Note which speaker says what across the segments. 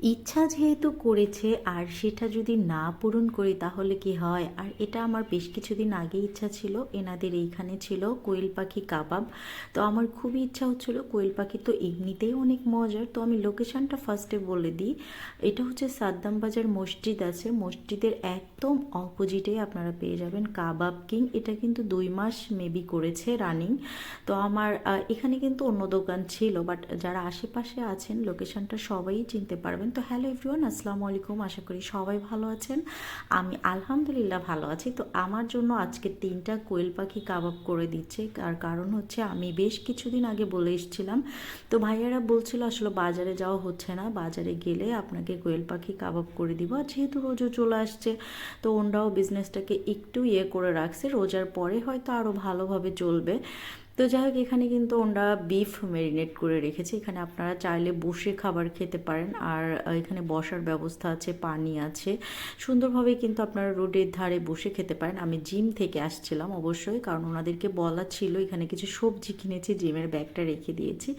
Speaker 1: ইচ্ছা যেহেতু করেছে, আর সেটা যদি না পূরণ করি তাহলে কি হয়? আর এটা আমার বেশ কিছুদিন আগে ইচ্ছা ছিল, এনাদের এইখানে ছিল কোয়েল পাখি কাবাব। তো আমার খুবই ইচ্ছা হচ্ছিল, কোয়েল পাখি তো এমনিতেই অনেক মজার। তো আমি লোকেশনটা ফার্স্টে বলে দিই। এটা হচ্ছে সাদ্দাম বাজার মসজিদ আছে। মসজিদের একদম অপোজিটে আপনারা পেয়ে যাবেন কাবাব কিং। এটা কিন্তু দুই মাস মেবি করেছে রানিং তো আমার এখানে কিন্তু অন্য দোকান ছিল বাট যারা আশেপাশে আছেন লোকেশনটা সবাই চিনতে পারবেন। তো হ্যালো এভরিওয়ান আসসালামু আলাইকুম। আশা করি সবাই ভালো আছেন। আমি আলহামদুলিল্লাহ ভালো আছি। তো আমার জন্য আজকে তিনটা কোয়েল পাখি কাবাব করে দিচ্ছে। আর কারণ হচ্ছে আমি বেশ কিছুদিন আগে বলে এসেছিলাম। তো ভাইয়ারা বলছিল আসলে বাজারে যাওয়া হচ্ছে না। বাজারে গেলে আপনাকে কোয়েল পাখি কাবাব করে দিব। আর যেহেতু রোজও চলে আসছে, তো ওনরাও বিজনেসটাকে একটু ইয়ে করে রাখছে। রোজার পরে হয়তো আরও ভালোভাবে চলবে। তো যাই হোক, এখানে কিন্তু ওরা বিফ ম্যারিনেট করে রেখেছে। এখানে আপনারা চাইলে বসে খাবার খেতে পারেন। আর এখানে বসার ব্যবস্থা আছে, পানি আছে। সুন্দরভাবে কিন্তু আপনারা রোডের ধারে বসে খেতে পারেন। আমি জিম থেকে আসছিলাম অবশ্যই, কারণ ওনাদেরকে বলা ছিল, এখানে কিছু সবজি কিনেছি, জিমের ব্যাগটা রেখে দিয়েছি।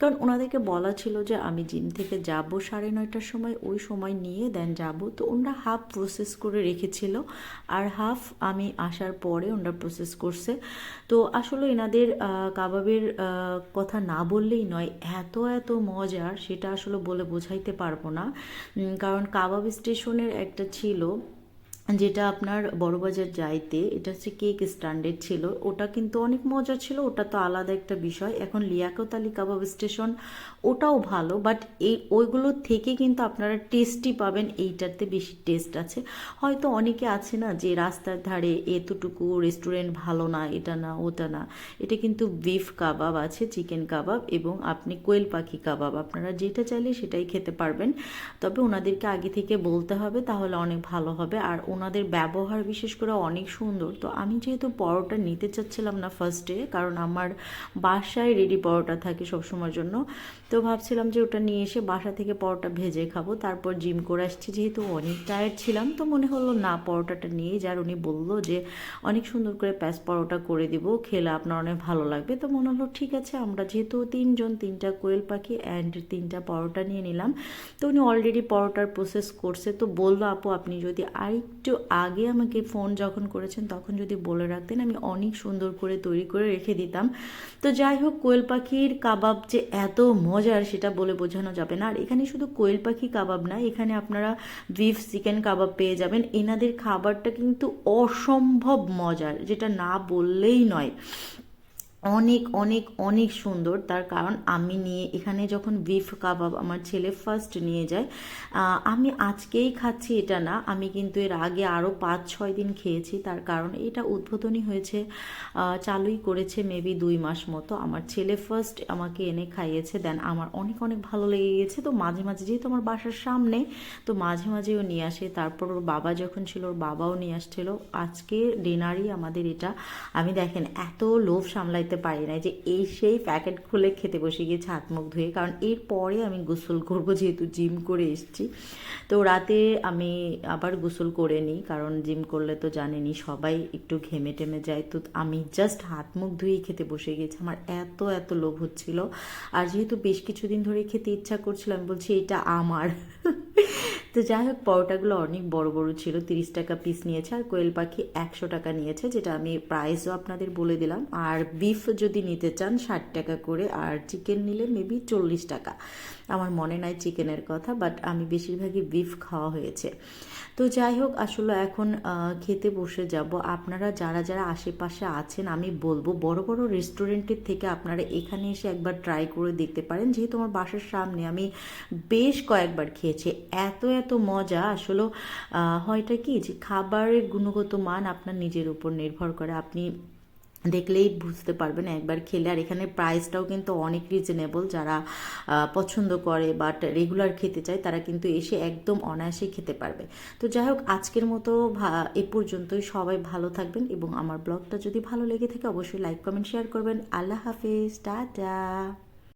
Speaker 1: কারণ ওনাদেরকে বলা ছিল যে, আমি জিম থেকে যাব সাড়ে নয়টার সময়, ওই সময় নিয়ে দেন যাব। তো ওনারা হাফ প্রসেস করে রেখেছিল। আর হাফ আমি আসার পরে ওনারা প্রসেস করছে। তো আসলে এনাদের কাবাবের কথা না বললেই নয়, এত এত মজার, সেটা আসলে বলে বোঝাইতে পারব না। কারণ কাবাব স্টেশনের একটা ছিল যেটা আপনার বড়বাজার যাইতে, এটা হচ্ছে কেক স্ট্যান্ডার্ড ছিল। ওটা কিন্তু অনেক মজা ছিল, ওটা তো আলাদা একটা বিষয়। এখন লিয়াকত আলী কাবাব স্টেশন ওটাও ভালো বাট এই ওইগুলোর থেকে কিন্তু আপনারা টেস্টই পাবেন, এইটাতে বেশি টেস্ট আছে। হয়তো অনেকে আছে না যে রাস্তার ধারে এতটুকু রেস্টুরেন্ট ভালো না, এটা না, ওটা না। এটা কিন্তু বিফ কাবাব আছে চিকেন কাবাব এবং আপনি কোয়েল পাখি কাবাব। আপনারা যেটা চাইলে সেটাই খেতে পারবেন। তবে ওনাদেরকে আগে থেকে বলতে হবে, তাহলে অনেক ভালো হবে। আর ওনাদের ব্যবহার বিশেষ করে অনেক সুন্দর। তো আমি যেহেতু পরোটা নিতে চাচ্ছিলাম না ফার্স্টে কারণ আমার বাসায় রেডি পরোটা থাকে সবসময়ের জন্য। তো ভাবছিলাম যে ওটা নিয়ে এসে বাসা থেকে পরোটা ভেজে খাব, তারপর জিম করে আসছি। যেহেতু অনেক টায়ার্ড ছিলাম, তো মনে হলো না পরোটাটা নিয়ে যার উনি বলল যে, অনেক সুন্দর করে প্যাঁচ পরোটা করে দিব, খেলে আপনার অনেক ভালো লাগবে। তো মনে হলো, ঠিক আছে, আমরা যেহেতু তিনজন, তিনটা কোয়েল পাখি অ্যান্ড তিনটা পরোটা নিয়ে নিলাম। তো উনি অলরেডি পরোটার প্রসেস করছে। তো বলল, আপু, আপনি যদি আরেকটু আগে আমাকে ফোন যখন করেছেন, তখন যদি বলে রাখতেন, আমি অনেক সুন্দর করে তৈরি করে রেখে দিতাম। তো যাই হোক, কোয়েল পাখির কাবাব যে এত মজার সেটা বলে বোঝানো যাবে না। আর এখানে শুধু কোয়েল পাখি কাবাব না, এখানে আপনারা বিফ চিকেন কাবাব পেয়ে যাবেন। এনাদের খাবারটা কিন্তু অসম্ভব মজার, যেটা না বললেই নয়। অনেক অনেক অনেক সুন্দর। তার কারণ আমি নিয়ে, এখানে যখন বিফ কাবাব আমার ছেলে ফার্স্ট নিয়ে যায় আমি আজকেই খাচ্ছি এটা না। আমি কিন্তু এর আগে আরও পাঁচ, ছয় দিন খেয়েছি। তার কারণ এটা উদ্বোধনী হয়েছে চালুই করেছে মেবি দুই মাস মতো। আমার ছেলে ফার্স্ট আমাকে এনে খাইয়েছে। দেন আমার অনেক অনেক ভালো লেগে গেছে তো মাঝে মাঝে যেহেতু আমার বাসার সামনে, তো মাঝে, মাঝেও নিয়ে আসে। তারপর ওর বাবা যখন ছিল, ওর বাবাও নিয়ে আসছিল। আজকে ডিনারই আমাদের এটা। আমি দেখেন, এত লোভ সামলাইতে পারি না যে এই সেই প্যাকেট খুলে খেতে বসে গিয়েছে হাত মুখ ধুয়ে, কারণ এরপরে আমি গোসল করব যেহেতু জিম করে এসেছি। তো রাতে আমি আবার গোসল করে নিই, কারণ জিম করলে তো জানেনই সবাই একটু ঘেমে টেমে যায়। তো আমি জাস্ট হাত মুখ ধুয়েই খেতে বসে গেছি আমার এত এত লোভ হচ্ছিল। আর যেহেতু বেশ কিছুদিন ধরে খেতে ইচ্ছা করছিল, আমি বলছি এটা আমার। তো যাই হোক, পরোটাগুলো অনেক বড় বড় ছিল, তিরিশ টাকা পিস নিয়েছে আর কোয়েল পাখি একশো টাকা নিয়েছে, যেটা আমি প্রাইসও আপনাদের বলে দিলাম। আর বিফ যদি নিতে চান ষাট টাকা করে, আর চিকেন নিলে মেবি চল্লিশ টাকা। আমার মনে নাই চিকেনের কথা বাট আমি বেশিরভাগই বিফ খাওয়া হয়েছে। তো যাই হোক, আসলে এখন খেতে বসে যাব। আপনারা যারা যারা আশেপাশে আছেন, আমি বলব, বড় বড় রেস্টুরেন্টের থেকে আপনারা এখানে এসে একবার ট্রাই করে দেখতে পারেন। যেহেতু আমার বাসার সামনে আমি বেশ কয়েকবার খেয়েছি, এত এত মজা, আসলে হয়টা কি যে খাবারের গুণগত মান আপনার নিজের উপর নির্ভর করে। আপনি দেখলেই বুঝতে পারবেন, একবার খেলে। আর এখানে প্রাইসটাও কিন্তু অনেক রিজনেবল যারা পছন্দ করে বাট রেগুলার খেতে চায়, তারা কিন্তু এসে একদম অনায়াসে খেতে পারবে। তো যাই হোক, আজকের মতো এ পর্যন্তই। সবাই ভালো থাকবেন এবং আমার ব্লগটা যদি ভালো লেগে থাকে, অবশ্যই লাইক কমেন্ট শেয়ার করবেন। আল্লাহ হাফেজ। টাটা।